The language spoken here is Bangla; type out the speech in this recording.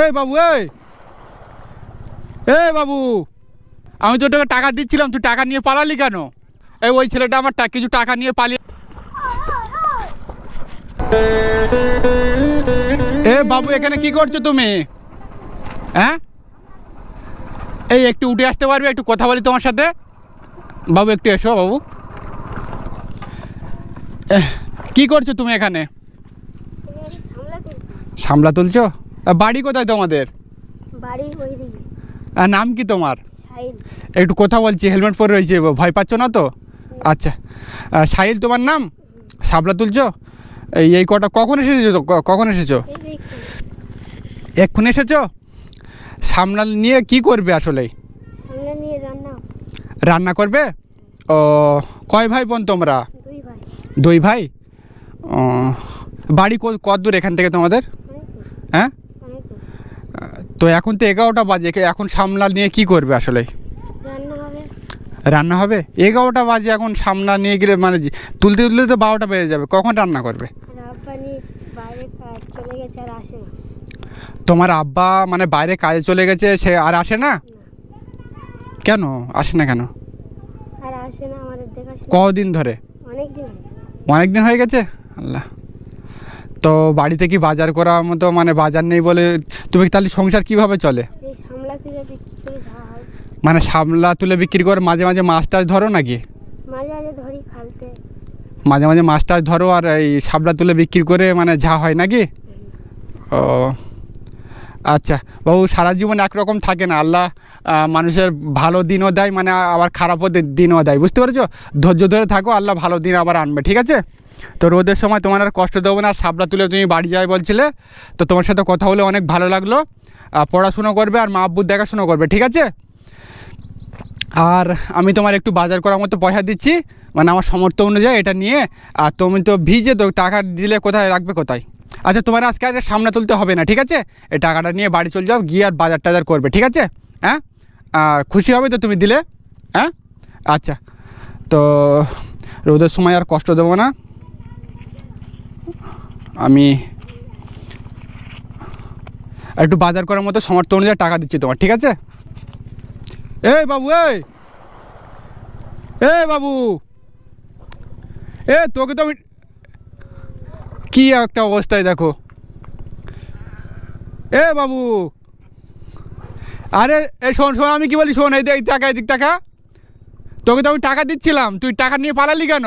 এই বাবু এই। এই বাবু আমি তো তোকে টাকা দিচ্ছিলাম তুই টাকা নিয়ে পালালি কেন? এই ওই ছেলেটা আমার কিছু টাকা নিয়ে পালিয়ে এ বাবু এখানে কি করছ তুমি? হ্যাঁ? এই একটু উঠে আসতে পারবে একটু কথা বলি তোমার সাথে? বাবু একটু এসো বাবু। কি করছ তুমি এখানে? সামলা তুলছো? বাড়ি কোথায় তোমাদের? বাড়ি নাম কি তোমার? একটু কথা বলছি হেলমেট পরে রয়েছে ভয় পাচ্ছ না তো? আচ্ছা। সাহিল তোমার নাম? সাবলা তুলছো? এই এই কটা কখন এসেছ কখন এসেছ? এক্ষুনি। এসেছ? সামলা নিয়ে কি করবে আসলে? নিয়ে রান্না। করবে? ও কয় ভাই বোন তোমরা? দুই ভাই। বাড়ি ক- কত দূর এখান থেকে তোমাদের? হ্যাঁ? তো এখন তো এগারোটা বাজে এখন সামলা নিয়ে কি করবে আসলে? রান্না হবে। এগারোটা বাজে এখন সামনা নিয়ে গেলে মানে তুলতে তুলতে তো বারোটা বেড়ে যাবে কখন রান্না করবে? তোমার আব্বা মানে বাইরে কাজে চলে গেছে সে আর আসে না? কেন? আসে না কেন? আর আসে না কদিন ধরে? অনেক দিন হয়ে গেছে? আল্লাহ। তো বাড়িতে কি বাজার করার মতো মানে বাজার নেই বলে তুমি তাহলে সংসার কীভাবে চলে? মানে সামলা তুলে বিক্রি করে মাঝে মাঝে মাছ টাছ ধরো নাকি? মাঝে মাঝে মাছ টাছ ধরো আর এই সাবলা তুলে বিক্রি করে মানে যা হয় নাকি? ও আচ্ছা। বাবু সারা জীবন একরকম থাকে না আল্লাহ মানুষের ভালো দিনও দেয় মানে আবার খারাপও দিনও দেয় বুঝতে পেরেছ? ধৈর্য ধরে থাকো আল্লাহ ভালো দিন আবার আনবে ঠিক আছে? তো রোদের সময় তোমার আর কষ্ট দেবো না, আর সাবলা তুলে তুমি বাড়ি যাবে বলছিলে। তো তোমার সাথে কথা বলে অনেক ভালো লাগল। পড়াশুনো করবে আর মা আব্বুর দেখাশুনো করবে, ঠিক আছে? আর আমি তোমার একটু বাজার করার মতো পয়সা দিচ্ছি। মানে আমার সামর্থ্য অনুযায়ী এটা নিয়ে, আর তুমি তো ভিজে তো টাকা দিলে কোথায় রাখবে কোথায়? আচ্ছা তোমার আজকে আজকে সামনে তুলতে হবে না, ঠিক আছে? এই টাকাটা নিয়ে বাড়ি চলে যাও, গিয়ে আর বাজার টাজার করবে, ঠিক আছে? হ্যাঁ? খুশি হবে তো তুমি দিলে হ্যাঁ? আচ্ছা তো রোদের সময় আর কষ্ট দেবো না। আমি একটু বাজার করার মতো সমর্থ অনুযায়ী টাকা দিচ্ছি তোমার ঠিক আছে এই বাবু এই এ বাবু এ তোকে তো আমি কি একটা অবস্থায় দেখো এ বাবু আরে এই শোন শোন আমি কি বলি শোন এই দিক টাকা এই দিক টাকা তোকে তো আমি টাকা দিচ্ছিলাম তুই টাকা নিয়ে পালালি কেন